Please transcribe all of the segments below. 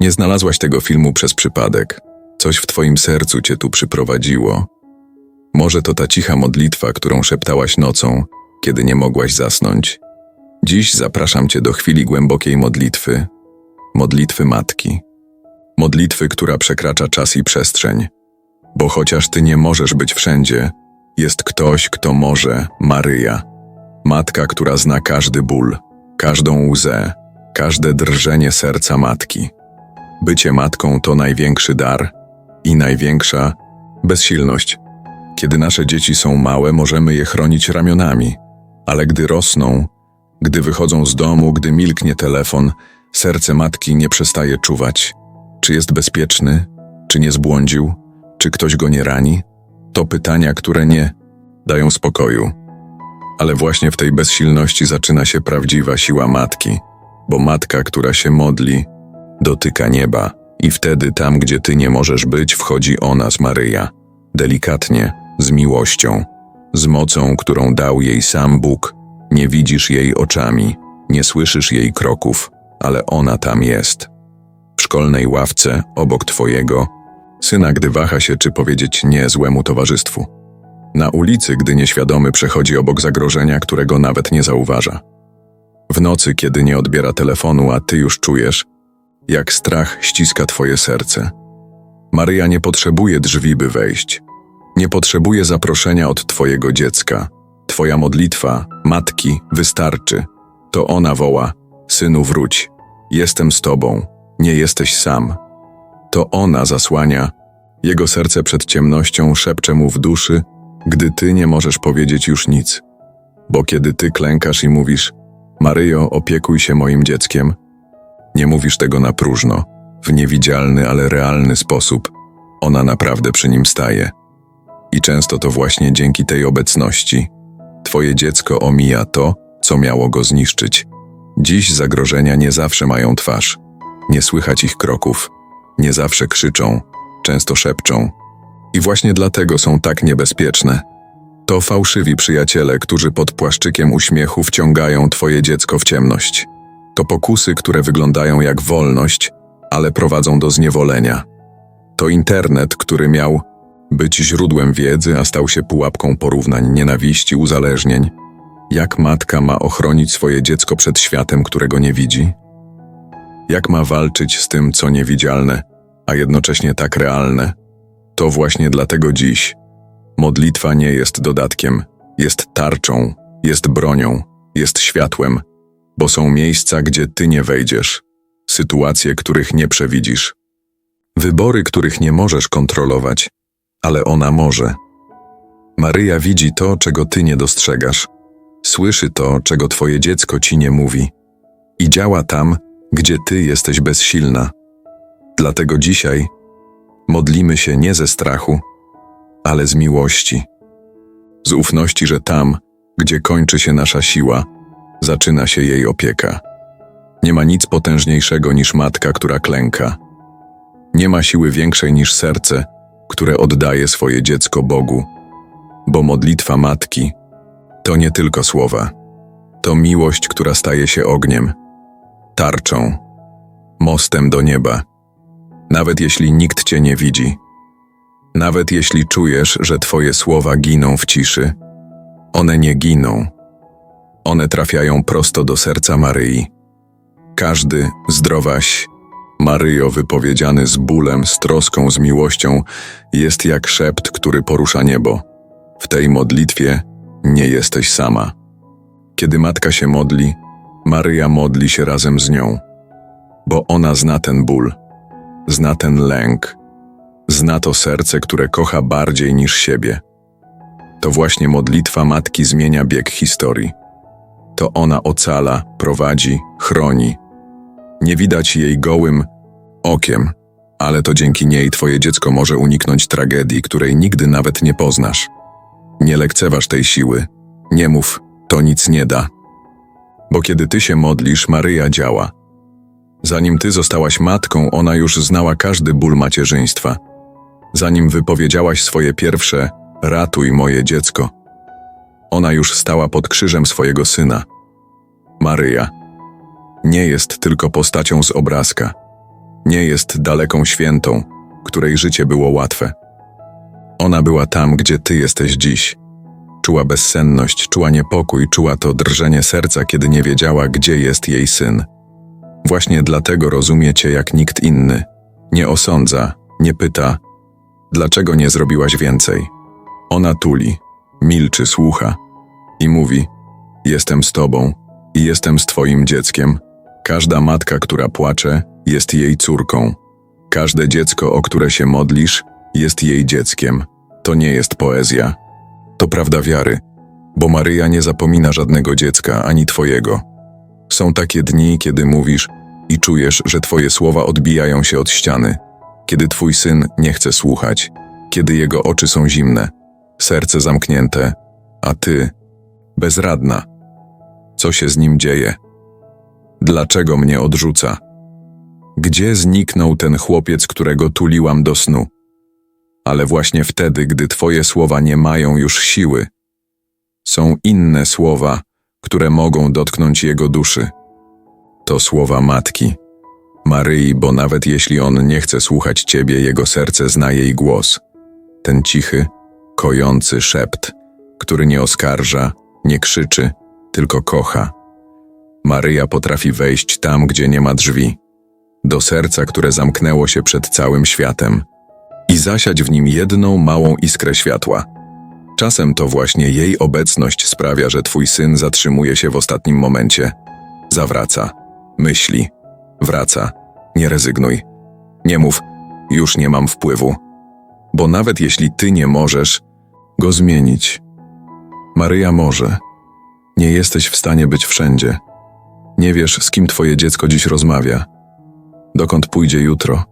Nie znalazłaś tego filmu przez przypadek. Coś w twoim sercu cię tu przyprowadziło. Może to ta cicha modlitwa, którą szeptałaś nocą, kiedy nie mogłaś zasnąć. Dziś zapraszam cię do chwili głębokiej modlitwy, modlitwy matki. Modlitwy, która przekracza czas i przestrzeń. Bo chociaż ty nie możesz być wszędzie, jest ktoś, kto może, Maryja. Matka, która zna każdy ból, każdą łzę, każde drżenie serca matki. Bycie matką to największy dar i największa bezsilność. Kiedy nasze dzieci są małe, możemy je chronić ramionami, ale gdy rosną, gdy wychodzą z domu, gdy milknie telefon, serce matki nie przestaje czuwać. Czy jest bezpieczny? Czy nie zbłądził? Czy ktoś go nie rani? To pytania, które nie dają spokoju. Ale właśnie w tej bezsilności zaczyna się prawdziwa siła matki, bo matka, która się modli, dotyka nieba i wtedy tam, gdzie ty nie możesz być, wchodzi ona z Maryja, delikatnie, z miłością, z mocą, którą dał jej sam Bóg. Nie widzisz jej oczami, nie słyszysz jej kroków, ale ona tam jest. W szkolnej ławce, obok twojego, syna, gdy waha się, czy powiedzieć nie złemu towarzystwu. Na ulicy, gdy nieświadomy przechodzi obok zagrożenia, którego nawet nie zauważa. W nocy, kiedy nie odbiera telefonu, a ty już czujesz, jak strach ściska twoje serce. Maryja nie potrzebuje drzwi, by wejść. Nie potrzebuje zaproszenia od twojego dziecka. Twoja modlitwa, matki, wystarczy. To ona woła: Synu, wróć. Jestem z tobą. Nie jesteś sam. To ona zasłania. Jego serce przed ciemnością szepcze mu w duszy, gdy ty nie możesz powiedzieć już nic. Bo kiedy ty klękasz i mówisz: Maryjo, opiekuj się moim dzieckiem, nie mówisz tego na próżno, w niewidzialny, ale realny sposób. Ona naprawdę przy nim staje. I często to właśnie dzięki tej obecności Twoje dziecko omija to, co miało go zniszczyć. Dziś zagrożenia nie zawsze mają twarz. Nie słychać ich kroków. Nie zawsze krzyczą, często szepczą. I właśnie dlatego są tak niebezpieczne. To fałszywi przyjaciele, którzy pod płaszczykiem uśmiechu wciągają Twoje dziecko w ciemność. To pokusy, które wyglądają jak wolność, ale prowadzą do zniewolenia. To internet, który miał być źródłem wiedzy, a stał się pułapką porównań, nienawiści, uzależnień. Jak matka ma ochronić swoje dziecko przed światem, którego nie widzi? Jak ma walczyć z tym, co niewidzialne, a jednocześnie tak realne? To właśnie dlatego dziś modlitwa nie jest dodatkiem, jest tarczą, jest bronią, jest światłem, bo są miejsca, gdzie ty nie wejdziesz, sytuacje, których nie przewidzisz, wybory, których nie możesz kontrolować, ale ona może. Maryja widzi to, czego ty nie dostrzegasz, słyszy to, czego twoje dziecko ci nie mówi. I działa tam, gdzie ty jesteś bezsilna. Dlatego dzisiaj modlimy się nie ze strachu, ale z miłości, z ufności, że tam, gdzie kończy się nasza siła, zaczyna się jej opieka. Nie ma nic potężniejszego niż matka, która klęka. Nie ma siły większej niż serce, które oddaje swoje dziecko Bogu, bo modlitwa matki to nie tylko słowa, to miłość, która staje się ogniem, tarczą, mostem do nieba. Nawet jeśli nikt cię nie widzi, nawet jeśli czujesz, że twoje słowa giną w ciszy, one nie giną one trafiają prosto do serca Maryi. Każdy zdrowaś, Maryjo wypowiedziany z bólem, z troską, z miłością, jest jak szept, który porusza niebo. W tej modlitwie nie jesteś sama. Kiedy matka się modli, Maryja modli się razem z nią, bo ona zna ten ból, zna ten lęk, zna to serce, które kocha bardziej niż siebie. To właśnie modlitwa matki zmienia bieg historii to ona ocala, prowadzi, chroni. Nie widać jej gołym okiem, ale to dzięki niej twoje dziecko może uniknąć tragedii, której nigdy nawet nie poznasz. Nie lekceważ tej siły, nie mów, to nic nie da. Bo kiedy ty się modlisz, Maryja działa. Zanim ty zostałaś matką, ona już znała każdy ból macierzyństwa. Zanim wypowiedziałaś swoje pierwsze ratuj moje dziecko, ona już stała pod krzyżem swojego syna. Maryja nie jest tylko postacią z obrazka. Nie jest daleką świętą, której życie było łatwe. Ona była tam, gdzie ty jesteś dziś. Czuła bezsenność, czuła niepokój, czuła to drżenie serca, kiedy nie wiedziała, gdzie jest jej syn. Właśnie dlatego rozumie cię jak nikt inny. Nie osądza, nie pyta, dlaczego nie zrobiłaś więcej. Ona tuli, milczy, słucha i mówi: Jestem z tobą i jestem z twoim dzieckiem. Każda matka, która płacze, jest jej córką. Każde dziecko, o które się modlisz, jest jej dzieckiem. To nie jest poezja. To prawda wiary, bo Maryja nie zapomina żadnego dziecka ani twojego. Są takie dni, kiedy mówisz i czujesz, że twoje słowa odbijają się od ściany, kiedy twój syn nie chce słuchać, kiedy jego oczy są zimne, serce zamknięte, a ty bezradna. Co się z nim dzieje? Dlaczego mnie odrzuca? Gdzie zniknął ten chłopiec, którego tuliłam do snu? Ale właśnie wtedy, gdy twoje słowa nie mają już siły, są inne słowa, które mogą dotknąć jego duszy. To słowa matki, Maryi, bo nawet jeśli on nie chce słuchać ciebie, jego serce zna jej głos. Ten cichy, kojący szept, który nie oskarża, nie krzyczy, tylko kocha. Maryja potrafi wejść tam, gdzie nie ma drzwi, do serca, które zamknęło się przed całym światem, i zasiać w nim jedną małą iskrę światła. Czasem to właśnie jej obecność sprawia, że twój syn zatrzymuje się w ostatnim momencie. Zawraca, myśli, wraca. Nie rezygnuj. Nie mów, już nie mam wpływu. Bo nawet jeśli ty nie możesz go zmienić, Maryja może. Nie jesteś w stanie być wszędzie. Nie wiesz, z kim twoje dziecko dziś rozmawia. Dokąd pójdzie jutro?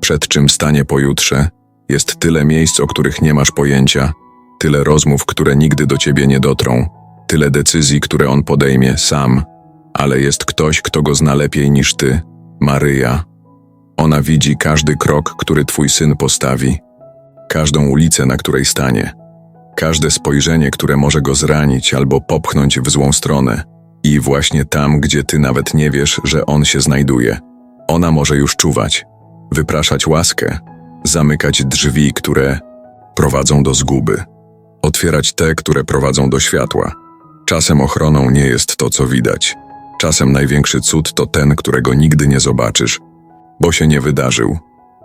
Przed czym stanie pojutrze? Jest tyle miejsc, o których nie masz pojęcia, tyle rozmów, które nigdy do ciebie nie dotrą, tyle decyzji, które on podejmie sam, ale jest ktoś, kto go zna lepiej niż ty Maryja. Ona widzi każdy krok, który twój syn postawi, każdą ulicę, na której stanie, każde spojrzenie, które może go zranić albo popchnąć w złą stronę. I właśnie tam, gdzie ty nawet nie wiesz, że on się znajduje, ona może już czuwać, wypraszać łaskę, zamykać drzwi, które prowadzą do zguby, otwierać te, które prowadzą do światła. Czasem ochroną nie jest to, co widać. Czasem największy cud to ten, którego nigdy nie zobaczysz, bo się nie wydarzył.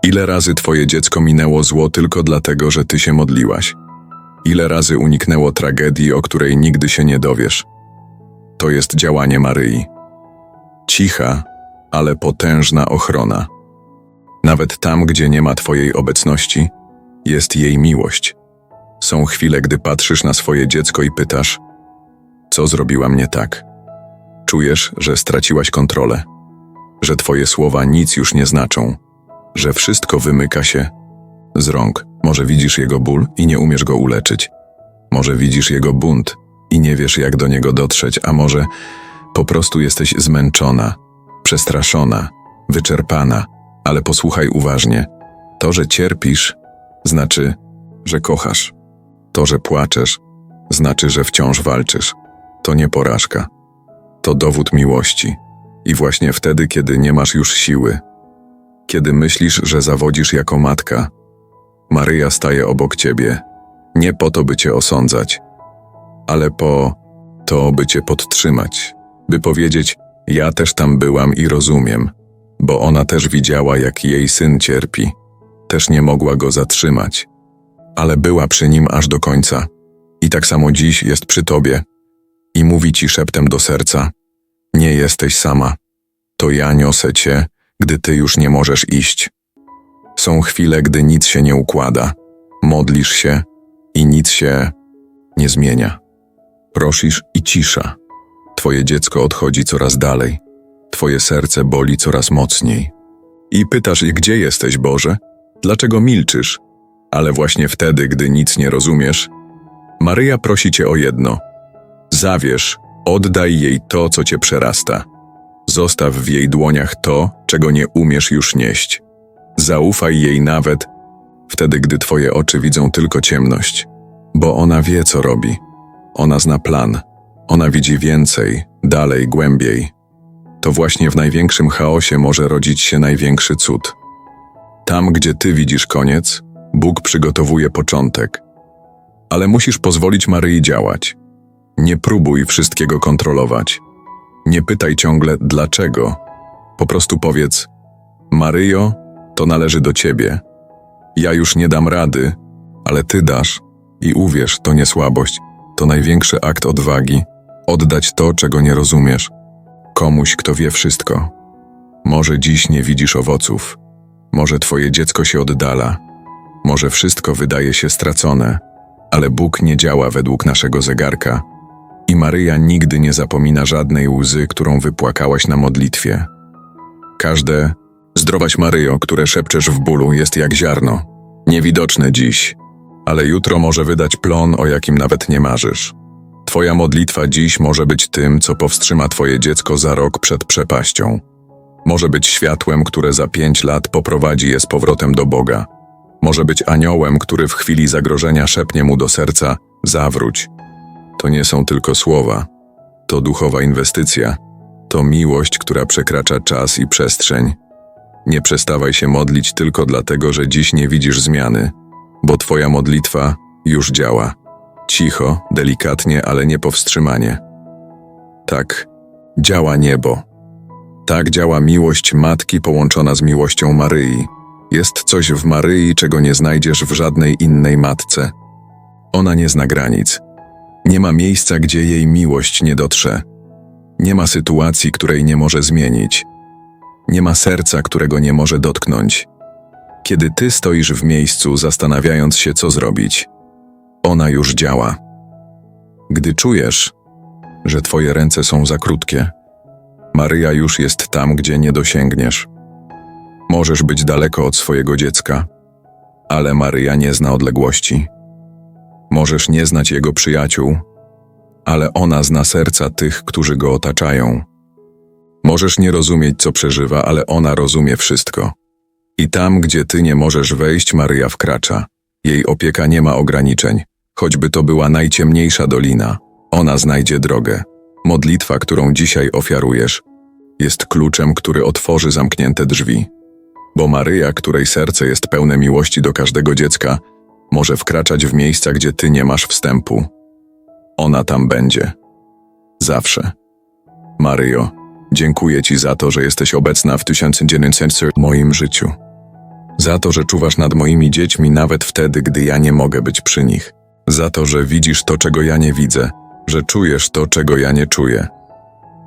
Ile razy twoje dziecko minęło zło tylko dlatego, że ty się modliłaś? Ile razy uniknęło tragedii, o której nigdy się nie dowiesz? To jest działanie Maryi. Cicha, ale potężna ochrona. Nawet tam, gdzie nie ma Twojej obecności, jest jej miłość. Są chwile, gdy patrzysz na swoje dziecko i pytasz: Co zrobiłam nie tak? Czujesz, że straciłaś kontrolę, że Twoje słowa nic już nie znaczą, że wszystko wymyka się z rąk. Może widzisz jego ból i nie umiesz go uleczyć. Może widzisz jego bunt i nie wiesz, jak do niego dotrzeć, a może po prostu jesteś zmęczona, przestraszona, wyczerpana, ale posłuchaj uważnie. To, że cierpisz, znaczy, że kochasz. To, że płaczesz, znaczy, że wciąż walczysz. To nie porażka. To dowód miłości. I właśnie wtedy, kiedy nie masz już siły, kiedy myślisz, że zawodzisz jako matka, Maryja staje obok ciebie, nie po to, by cię osądzać, ale po to, by cię podtrzymać, by powiedzieć: Ja też tam byłam i rozumiem, bo ona też widziała, jak jej syn cierpi, też nie mogła go zatrzymać, ale była przy nim aż do końca. I tak samo dziś jest przy tobie i mówi ci szeptem do serca: Nie jesteś sama, to ja niosę cię, gdy ty już nie możesz iść. Są chwile, gdy nic się nie układa, modlisz się i nic się nie zmienia. Prosisz i cisza. Twoje dziecko odchodzi coraz dalej, twoje serce boli coraz mocniej. I pytasz, gdzie jesteś, Boże? Dlaczego milczysz? Ale właśnie wtedy, gdy nic nie rozumiesz, Maryja prosi cię o jedno. Zawierz, oddaj jej to, co cię przerasta. Zostaw w jej dłoniach to, czego nie umiesz już nieść. Zaufaj jej nawet wtedy, gdy twoje oczy widzą tylko ciemność, bo ona wie, co robi. Ona zna plan, ona widzi więcej, dalej, głębiej. to właśnie w największym chaosie może rodzić się największy cud. Tam, gdzie ty widzisz koniec, Bóg przygotowuje początek. Ale musisz pozwolić Maryi działać. Nie próbuj wszystkiego kontrolować. Nie pytaj ciągle dlaczego. Po prostu powiedz: Maryjo, to należy do ciebie. Ja już nie dam rady, ale ty dasz. I uwierz, to nie słabość, to największy akt odwagi oddać to, czego nie rozumiesz. Komuś, kto wie wszystko. Może dziś nie widzisz owoców, może twoje dziecko się oddala, może wszystko wydaje się stracone, ale Bóg nie działa według naszego zegarka i Maryja nigdy nie zapomina żadnej łzy, którą wypłakałaś na modlitwie. Każde zdrowaś Maryjo, które szepczesz w bólu, jest jak ziarno, niewidoczne dziś, ale jutro może wydać plon, o jakim nawet nie marzysz. Twoja modlitwa dziś może być tym, co powstrzyma Twoje dziecko za rok przed przepaścią. Może być światłem, które za pięć lat poprowadzi je z powrotem do Boga. Może być aniołem, który w chwili zagrożenia szepnie mu do serca: zawróć. To nie są tylko słowa, to duchowa inwestycja, to miłość, która przekracza czas i przestrzeń. Nie przestawaj się modlić tylko dlatego, że dziś nie widzisz zmiany, bo Twoja modlitwa już działa. Cicho, delikatnie, ale nie powstrzymanie. Tak, działa niebo. Tak działa miłość matki połączona z miłością Maryi. Jest coś w Maryi, czego nie znajdziesz w żadnej innej matce. Ona nie zna granic. Nie ma miejsca, gdzie jej miłość nie dotrze. Nie ma sytuacji, której nie może zmienić. Nie ma serca, którego nie może dotknąć. Kiedy ty stoisz w miejscu, zastanawiając się, co zrobić, ona już działa. Gdy czujesz, że twoje ręce są za krótkie, Maryja już jest tam, gdzie nie dosięgniesz. Możesz być daleko od swojego dziecka, ale Maryja nie zna odległości. Możesz nie znać jego przyjaciół, ale ona zna serca tych, którzy go otaczają. Możesz nie rozumieć, co przeżywa, ale ona rozumie wszystko. I tam, gdzie ty nie możesz wejść, Maryja wkracza. Jej opieka nie ma ograniczeń. Choćby to była najciemniejsza dolina, ona znajdzie drogę. Modlitwa, którą dzisiaj ofiarujesz, jest kluczem, który otworzy zamknięte drzwi. Bo Maryja, której serce jest pełne miłości do każdego dziecka, może wkraczać w miejsca, gdzie ty nie masz wstępu. Ona tam będzie. Zawsze. Maryjo, dziękuję Ci za to, że jesteś obecna w 1900 w moim życiu. Za to, że czuwasz nad moimi dziećmi nawet wtedy, gdy ja nie mogę być przy nich. Za to, że widzisz to, czego ja nie widzę, że czujesz to, czego ja nie czuję.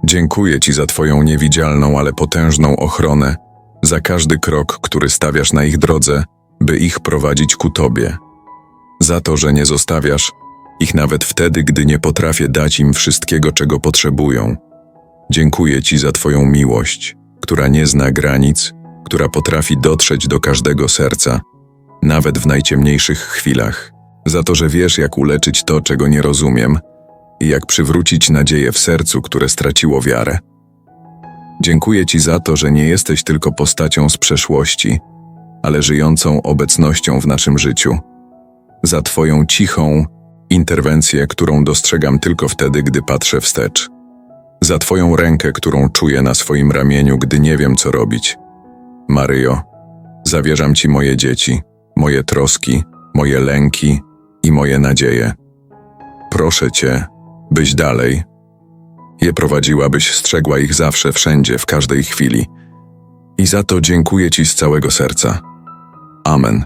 Dziękuję Ci za Twoją niewidzialną, ale potężną ochronę, za każdy krok, który stawiasz na ich drodze, by ich prowadzić ku Tobie. Za to, że nie zostawiasz ich nawet wtedy, gdy nie potrafię dać im wszystkiego, czego potrzebują. Dziękuję Ci za Twoją miłość, która nie zna granic, która potrafi dotrzeć do każdego serca, nawet w najciemniejszych chwilach. Za to, że wiesz, jak uleczyć to, czego nie rozumiem i jak przywrócić nadzieję w sercu, które straciło wiarę. Dziękuję Ci za to, że nie jesteś tylko postacią z przeszłości, ale żyjącą obecnością w naszym życiu. Za Twoją cichą interwencję, którą dostrzegam tylko wtedy, gdy patrzę wstecz. Za Twoją rękę, którą czuję na swoim ramieniu, gdy nie wiem, co robić. Maryjo, zawierzam Ci moje dzieci, moje troski, moje lęki i moje nadzieje. Proszę Cię, byś dalej je prowadziła, byś strzegła ich zawsze, wszędzie, w każdej chwili. I za to dziękuję Ci z całego serca. Amen.